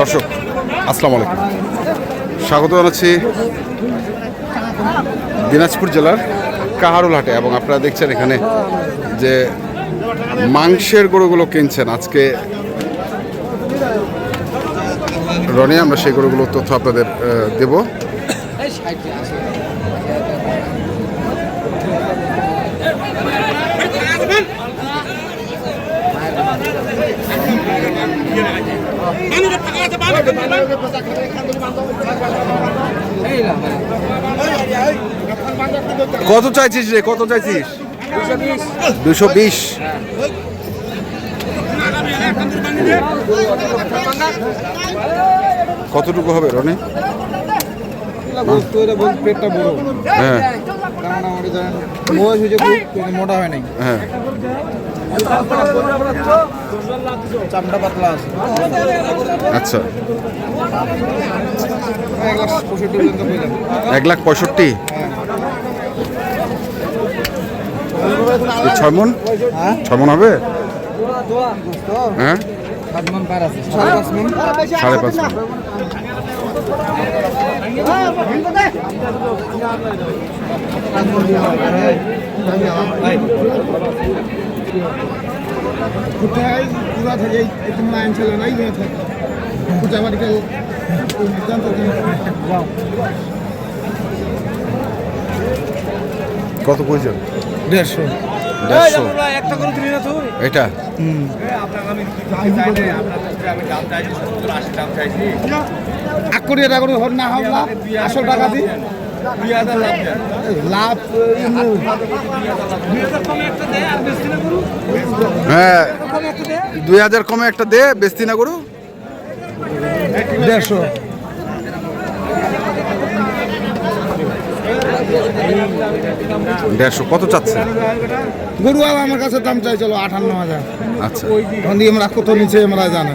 দর্শক, আসসালামু আলাইকুম। স্বাগত জানাচ্ছি দিনাজপুর জেলার কাহারুল হাটে এবং আপনারা দেখছেন এখানে যে মাংসের গরুগুলো কিনছেন। আজকে রনে, আমরা সেই গরুগুলোর তথ্য আপনাদের দেব। কত চাইছিস রে? কত চাইছিস? দুশো বিশ। কতটুকু হবে রনে? পেটটা বড়। হ্যাঁ। কারণ ধরেন বয়স হয়েছে খুব কিন্তু মোটা হয় নাই হ্যাঁ চামড়া পাতলা আছে আচ্ছা। এক লাখ পঁয়ষট্টি? ছয় মন? হ্যাঁ? ছয় মন হবে? হ্যাঁ। মন। সাড়ে পাঁচ মন। কোথায় পুরা থাকে একটু লাইন নাই নিয়ে থাকে পূজা বাড়িতে কত প্রয়োজন দেড়শো দেড়শো একটা করে দিলি না তুই এটা আকরি এটা করে হর না হোক লাভ আসল টাকা দি। লাভ হ্যাঁ দুই হাজার কমে একটা দে। বেস্তি না গরু দেড়শো। দেড়শো কত চাচ্ছে? গরু আমার কাছে দাম চাইছিল আটান্ন হাজার। আচ্ছা। তখন দিয়ে আমরা কত নিচে আমরা জানা।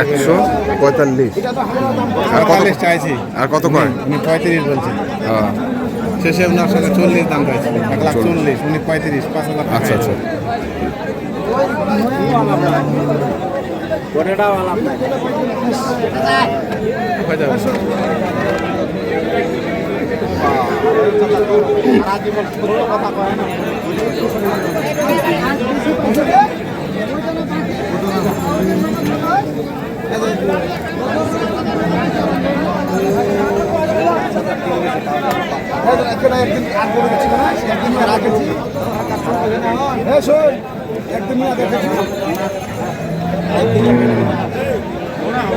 একশো পঁয়তাল্লিশ। আর কত চাইছি। আর কত কয় পঁয়ত্রিশ বলছে আহ, শেষে ওনার সঙ্গে চল্লিশ দাম রয়েছে এক লাখ চল্লিশ। উনি পঁয়ত্রিশ পাঁচ হাজার আচ্ছা আচ্ছা।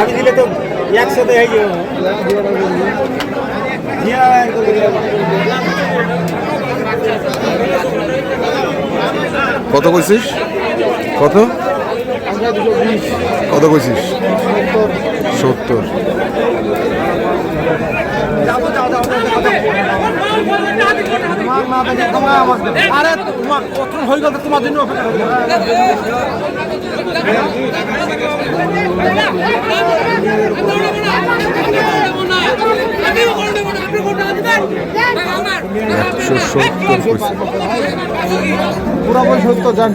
আগে দিলে তো একসাথে হয়ে কত কইছিস? কত? কত কইছিস? সত্তর। আরে তোমার কত হয়ে গেল তোমার জন্য একশো সত্তর কইছে পুরো বই সত্য জান।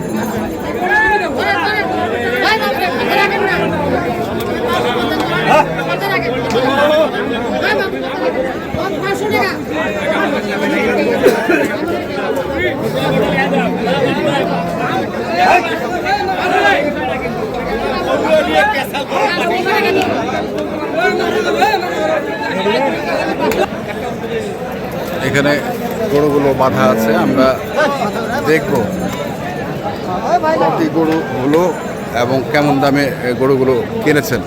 এখানে গরুগুলো বাঁধা আছে আমরা দেখব গরু হলো এবং কেমন দামে গরুগুলো কিনেছেন।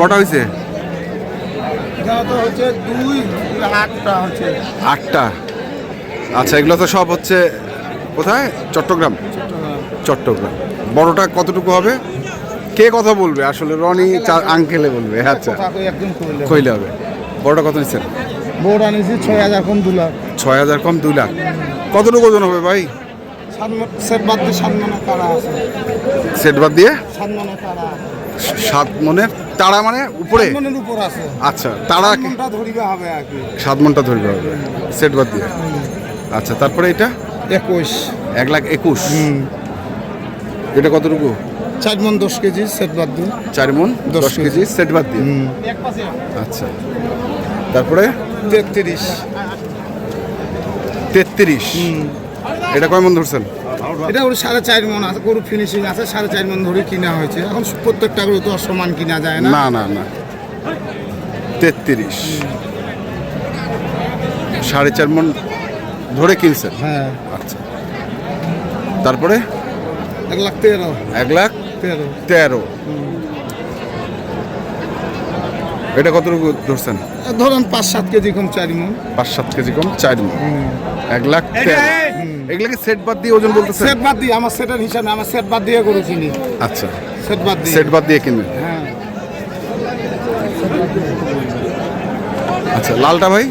কটা হয়েছে হচ্ছে দুই আটটা হচ্ছে। আটটা। আচ্ছা এগুলো তো সব হচ্ছে কোথায়? চট্টগ্রাম? চট্টগ্রাম। বড়টা কতটুকু হবে? কে কথা বলবে? আসলে রনি আঙ্কেলে বলবে। আচ্ছা কইলে হবে। বড়টা কত নিচ্ছেন বোর্ড আনিছি ছয় হাজার কম দু লাখ। ছয় হাজার কম দুই লাখ। কতটুকু ওজন হবে ভাই? সেট বাদ দিয়ে সাত মনে কারা আছে। সেট বাদ দিয়ে? সাত মনে কারা সাত মনের তারা মানে উপরে? মনের উপর আছে। আচ্ছা তারা ধরিবে হবে আর কি। সাত মনটা ধরবে হবে। সেট বাদ দিয়ে। আচ্ছা তারপরে এটা? একুশ। এক লাখ একুশ। এটা কতটুকু? চার মন দশ কেজি সেট বাদ দিয়ে। চার মন দশ কেজি। সেট বাদ দিয়ে। আচ্ছা। তারপরে? তেত্রিশ। তেত্রিশ। এটা কয় মন ধরছেন? এটা ওর সাড়ে চার মন আছে গরু ফিনিশিং আছে সাড়ে চার মন ধরে কিনা হয়েছে। এখন প্রত্যেকটা গরু তো সমান কিনা যায় না। না না না। তেত্রিশ। সাড়ে চার মন ধরে কিনছেন? হ্যাঁ। আচ্ছা। তারপরে? এক লাখ তেরো। এক লাখ তেরো। তেরো। এটা কতটুকু ধরছেন? ধরুন পাঁচ সাত কেজি কম চার মন। পাঁচ সাত কেজি কম চার মন। এক লাখ তেরো। এগুলা কি সেট বাদ দিয়ে ওজন বলতেছেন? সেট বাদ দিয়ে আমার সেটের হিসাবে আমার সেট বাদ দিয়ে গরু কিনি। আচ্ছা। সেট বাদ দিয়ে। সেট বাদ দিয়ে কিনবেন? হ্যাঁ। আচ্ছা লালটা ভাই?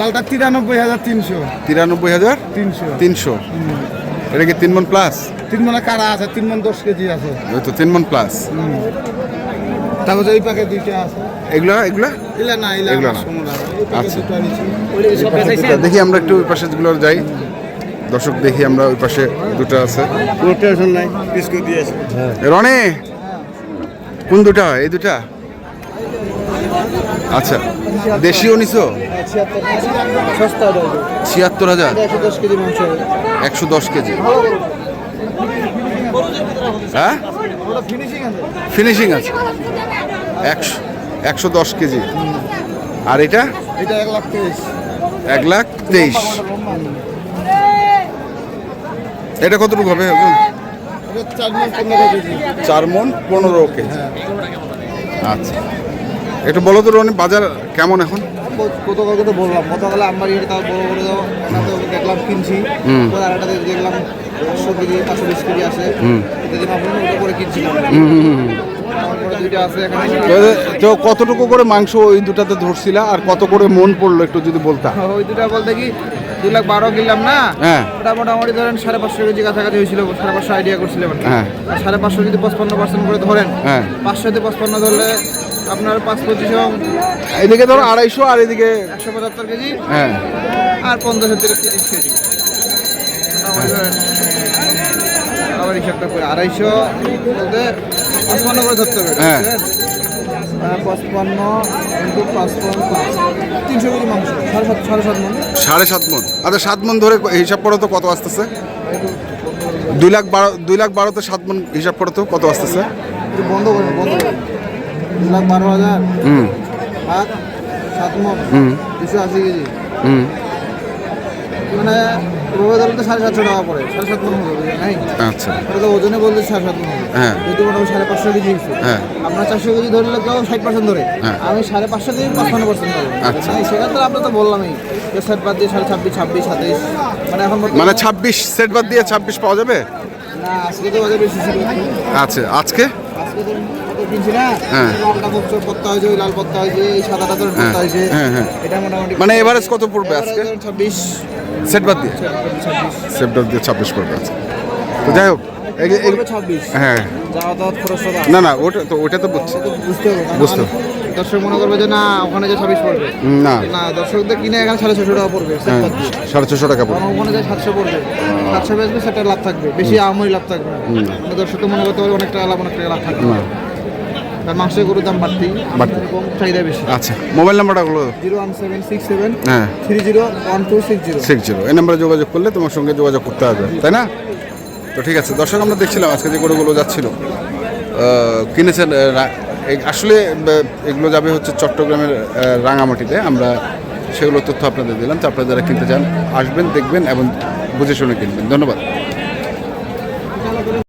লালটা তিরানব্বই হাজার তিনশো। তিরানব্বই হাজার তিনশো। তিনশো। এটা কি তিন মন প্লাস তিন মনে কারা আছে তিন মন দশ কেজি আছে। ওই তো তিন মন প্লাস তারপরে এই পাকে দুইটা আছে। এগুলা এগুলা? না এগুলা না। আচ্ছা। আনিছি। আচ্ছা, দেখি আমরা একটু ওই পাশে যাই। দর্শক দেখি আমরা ওই পাশে দুটো আছে। কোনো টেনশন নাই বিস্কুট দিয়েছে রনে কোন দুটা? এই দুটা? আচ্ছা দেশীয় নিছো? ছিয়াত্তর হাজার। একশো দশ কেজি। হ্যাঁ? ফিনিশিং আছে ফিনিশিং আছে। একশো একশো দশ কেজি। আর এটা? এটা এক লাখ তেইশ। এক লাখ তেইশ। এটা কতটুকু হবে? চার মন পনেরো কেজি। আচ্ছা। একটু বলো তো রনি বাজার কেমন এখন? তো বললাম গতকালে আমার ইয়ে তাও বড় বড় দাও ওটাতে দেখলাম কিনছি। দেখলাম পাঁচশো কেজি পাঁচশো বিশ কেজি আছে। ওটা করে কিনছিলাম। তো- তো কতটুকু করে মাংস ওই দুটাতে ধরছিলা আর কত করে মন পড়ল একটু যদি বলতা? ওই দুটা বলতে কি দুই লাখ বারো কিনলাম না হ্যাঁ। ওটা মোটামুটি ধরেন সাড়ে পাঁচশো কেজি কাছাকাছি হয়েছিল সাড়ে পাঁচশো আইডিয়া করছিলাম হ্যাঁ। সাড়ে পাঁচশো যদি পঁচপান্ন পার্সেন্ট করে ধরেন হ্যাঁ। পাঁচশোতে পঁচপান্ন ধরলে আপনার পাঁচ পঁচিশশো এদিকে ধরো আড়াইশো আর এদিকে একশো পঁচাত্তর কেজি হ্যাঁ। আর পঞ্চাশের থেকে তিরিশ কেজি। আবার হিসাবটা করে আড়াইশো বলতে করে ধরতে হবে হ্যাঁ। পঁচপান্ন ইন্টু পাঁচপান্ন তিনশো কেজি মাংস সাড়ে সাত সাড়ে সাত মন। সাড়ে সাত মন। আচ্ছা সাত মন ধরে হিসাব করো তো কত আসতেছে? দুই লাখ বারো দুই লাখ বারোতে সাত মন হিসাব করো তো কত আসতেছে? বন্ধ করেন বন্ধ দু লাখ বারো হাজার। হুম। সাত সাত মন। হুম। দুশো আশি কেজি। হুম। মানে তো সাড়ে সাতশো টাকা পড়ে সাড়ে সাত মন হবে নাই আচ্ছা। এটা তো ওজনে বলতে সাড়ে সাত মন হ্যাঁ। মোটামুটি সাড়ে পাঁচশো কেজি হ্যাঁ। আপনার চারশো কেজি ধরলে কেউ ষাট পার্সেন্ট ধরে। হ্যাঁ। আমি সাড়ে পাঁচশো কেজি পাঁচপান্ন পার্সেন্ট ধরে। আচ্ছা। সেক্ষেত্রে আপনার তো বললামই সেট বাদ দিয়ে সাড়ে ছাব্বিশ ছাব্বিশ সাতাইশ। মানে এখন মানে ছাব্বিশ সেট বাদ দিয়ে ছাব্বিশ পাওয়া যাবে? না আজকে তো বাজার বেশি আচ্ছা আজকে? আজকে হ্যাঁ। হ্যাঁ, হ্যাঁ। মানে এভারেজ কত পড়বে আজকে? ছাব্বিশ। সেট বাদ দিয়ে? সেট বাদ দিয়ে ছাব্বিশ। পড়বে আচ্ছা তো যাই হোক হ্যাঁ না না ওটা তো ওটা তো বুঝছি। বুঝতে দর্শক মনে করবে যে না ওখানে যে ছাব্বিশ পড়বে। না। না দর্শকদের কিনে এখানে সাড়ে ছশো টাকা পড়বে সাড়ে ছশো টাকা পড়বে। ওখানে যায় সাতশো পড়বে সাতশো বেচবে সেটা লাভ থাকবে। বেশি আমরি লাভ থাকবে দর্শক তো মনে করতে পারবে অনেক টাকা লাভ অনেক টাকা লাভ থাকবে। মাংসের গরুর দাম বাড়তি। বাড়তি। কম চাহিদা বেশি। আচ্ছা মোবাইল নাম্বারটা হলো zero one seven six seven হ্যাঁ। Three zero one two six zero. Six zero. এই নাম্বারে যোগাযোগ করলে তোমার সঙ্গে যোগাযোগ করতে হবে তাই না? তো ঠিক আছে দর্শক আমরা দেখছিলাম আজকে যে গরুগুলো যাচ্ছিল। কিনেছেন আসলে এগুলো যাবে হচ্ছে চট্টগ্রামের রাঙামাটিতে। আমরা সেগুলো তথ্য আপনাদের দিলাম। তো আপনারা যারা কিনতে চান আসবেন দেখবেন এবং বুঝে শুনে কিনবেন। ধন্যবাদ।